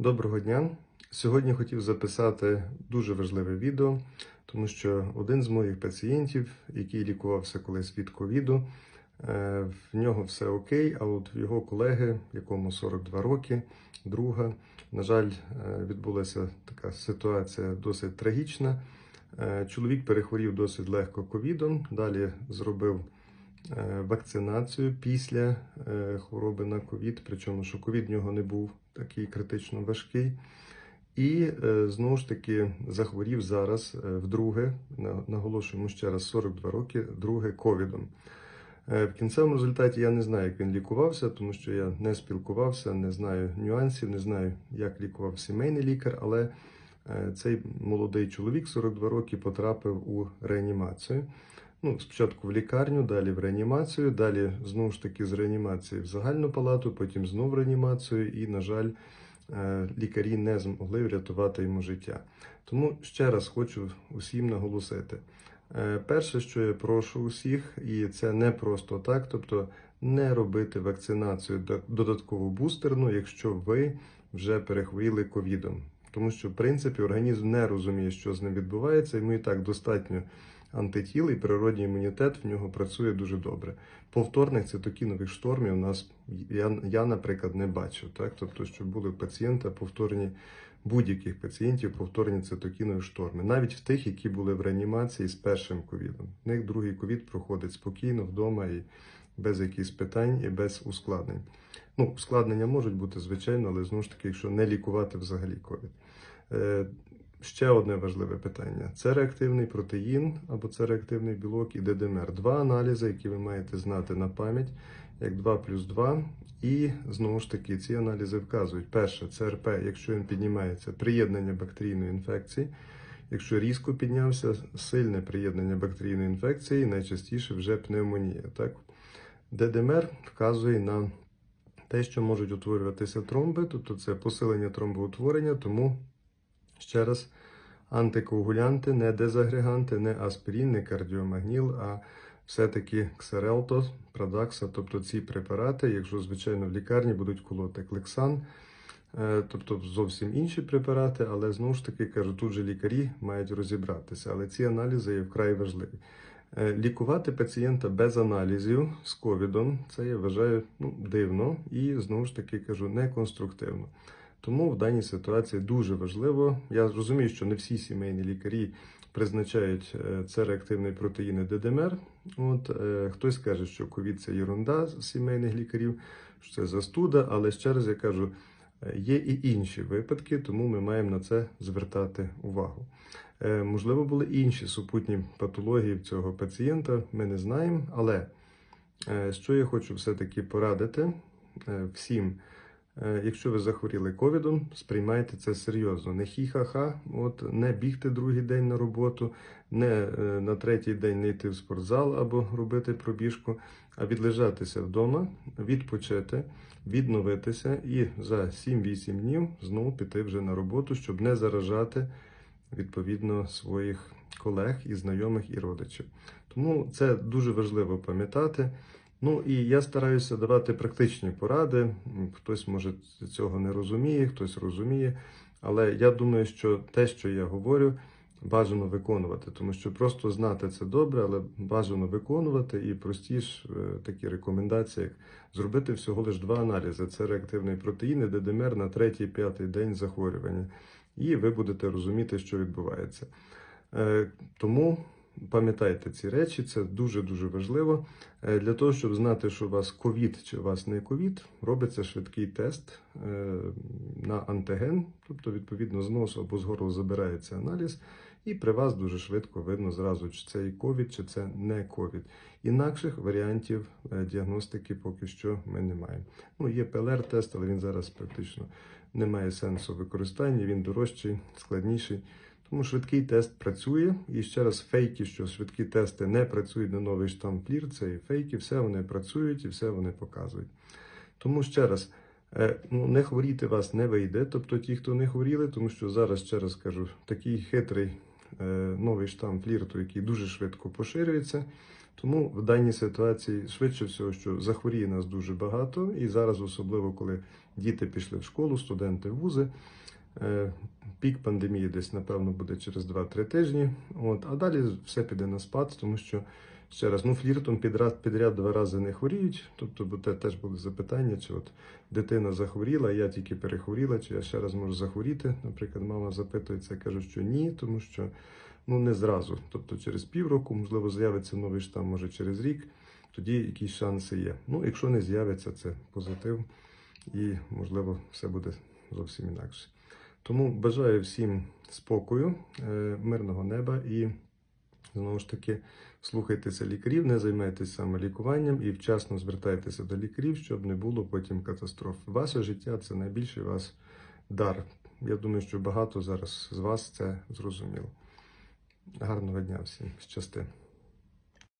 Доброго дня! Сьогодні хотів записати дуже важливе відео, тому що один з моїх пацієнтів, який лікувався колись від ковіду, е, в нього все окей, а от в його колеги, якому 42 роки, друга, на жаль, е, відбулася така ситуація досить трагічна. Е, Чоловік перехворів досить легко ковідом, далі зробив вакцинацію після е, хвороби на ковід, причому що ковід в нього не був такий критично важкий. І е, знову ж таки захворів зараз е, вдруге, наголошуємо ще раз 42 роки, друге ковідом. Е, В кінцевому результаті я не знаю, як він лікувався, тому що я не спілкувався, не знаю нюансів, не знаю, як лікував сімейний лікар, але е, цей молодий чоловік 42 роки потрапив у реанімацію. Ну, спочатку в лікарню, далі в реанімацію, далі знову ж таки з реанімації в загальну палату, потім знову в реанімацію, і, на жаль, е, лікарі не змогли врятувати йому життя. Тому ще раз хочу усім наголосити. Е, Перше, що я прошу усіх, і це не просто так, тобто не робити вакцинацію до- додаткову бустерну, якщо ви вже перехворіли ковідом. Тому що, в принципі, організм не розуміє, що з ним відбувається, йому і так достатньо антитіл і природній імунітет в нього працює дуже добре. Повторних цитокінових штормів у нас я, я наприклад, не бачив. Так? Тобто, щоб були у пацієнта повторні будь-яких пацієнтів повторні цитокінові шторми, навіть в тих, які були в реанімації з першим ковідом. В них другий ковід проходить спокійно вдома і без якихось питань і без ускладнень. Ну, ускладнення можуть бути, звичайно, але знову ж таки, якщо не лікувати взагалі ковід. Ще одне важливе питання: це реактивний протеїн або це реактивний білок і ДДМР. Два аналізи, які ви маєте знати на пам'ять, як 2 плюс 2. І знову ж таки, ці аналізи вказують: перше, ЦРП, якщо він піднімається, приєднання бактерійної інфекції. Якщо різко піднявся, сильне приєднання бактерійної інфекції, найчастіше вже пневмонія. Так? ДДМР вказує на те, що можуть утворюватися тромби, тобто це посилення тромбоутворення, тому ще раз антикоагулянти, не дезагреганти, не аспірин, не кардіомагніл, а все-таки ксерелто, продакса, тобто ці препарати, якщо, звичайно, в лікарні будуть колоти клексан, е, тобто зовсім інші препарати, але знову ж таки кажу, тут же лікарі мають розібратися, але ці аналізи є вкрай важливі. Е, Лікувати пацієнта без аналізів з ковідом, це я вважаю ну, дивно і знову ж таки кажу неконструктивно. Тому в даній ситуації дуже важливо. Я розумію, що не всі сімейні лікарі призначають е, це реактивний протеїни ДДМР. От е, хтось каже, що ковід це єрунда сімейних лікарів, що це застуда, але ще раз я кажу. е, Є і інші випадки, тому ми маємо на це звертати увагу. Е, Можливо, були інші супутні патології в цього пацієнта, ми не знаємо. Але що я хочу все-таки порадити всім, якщо ви захворіли ковідом, сприймайте це серйозно. Не хі-ха-ха, от не бігти другий день на роботу, не е, на третій день не йти в спортзал або робити пробіжку, а відлежатися вдома, відпочити, відновитися і за 7-8 днів знову піти вже на роботу, щоб не заражати відповідно своїх колег і знайомих і родичів. Тому це дуже важливо пам'ятати. Ну і я стараюся давати практичні поради. Хтось може цього не розуміє, хтось розуміє. Але я думаю, що те, що я говорю, бажано виконувати, тому що просто знати це добре, але бажано виконувати і прості ж е, такі рекомендації, як зробити всього лише два аналізи: це реактивний протеїн і ДДМР на третій-п'ятий день захворювання. І ви будете розуміти, що відбувається. Е, Тому пам'ятайте ці речі, це дуже-дуже важливо. Е, Для того, щоб знати, що у вас ковід чи у вас не ковід, робиться швидкий тест е, на антиген, тобто, відповідно, з носу або з горла забирається аналіз, і при вас дуже швидко видно зразу, чи це і ковід, чи це не ковід. Інакших варіантів е, діагностики поки що ми не маємо. Ну, є ПЛР-тест, але він зараз практично не має сенсу використання, він дорожчий, складніший. Тому швидкий тест працює. І ще раз фейки, що швидкі тести не працюють на новий штам флір, це і фейки, все вони працюють і все вони показують. Тому ще раз, е, ну, не хворіти вас не вийде, тобто ті, хто не хворіли, тому що зараз, ще раз кажу, такий хитрий е, новий штам флірту, який дуже швидко поширюється. Тому в даній ситуації швидше всього, що захворіє нас дуже багато, і зараз, особливо коли діти пішли в школу, студенти в вузи. Е, Пік пандемії десь, напевно, буде через 2-3 тижні. От, а далі все піде на спад, тому що ще раз, ну, фліртом підряд, підряд два рази не хворіють. Тобто, те теж були запитання, чи от дитина захворіла, я тільки перехворіла, чи я ще раз можу захворіти. Наприклад, мама запитується, я кажу, що ні, тому що ну не зразу. Тобто через півроку, можливо, з'явиться новий штам, може через рік, тоді якісь шанси є. Ну, якщо не з'явиться, це позитив, і можливо все буде зовсім інакше. Тому бажаю всім спокою, е, мирного неба і знову ж таки слухайтеся лікарів, не займайтеся самолікуванням і вчасно звертайтеся до лікарів, щоб не було потім катастроф. Ваше життя це найбільший вас дар. Я думаю, що багато зараз з вас це зрозуміло. Гарного дня всім щасти.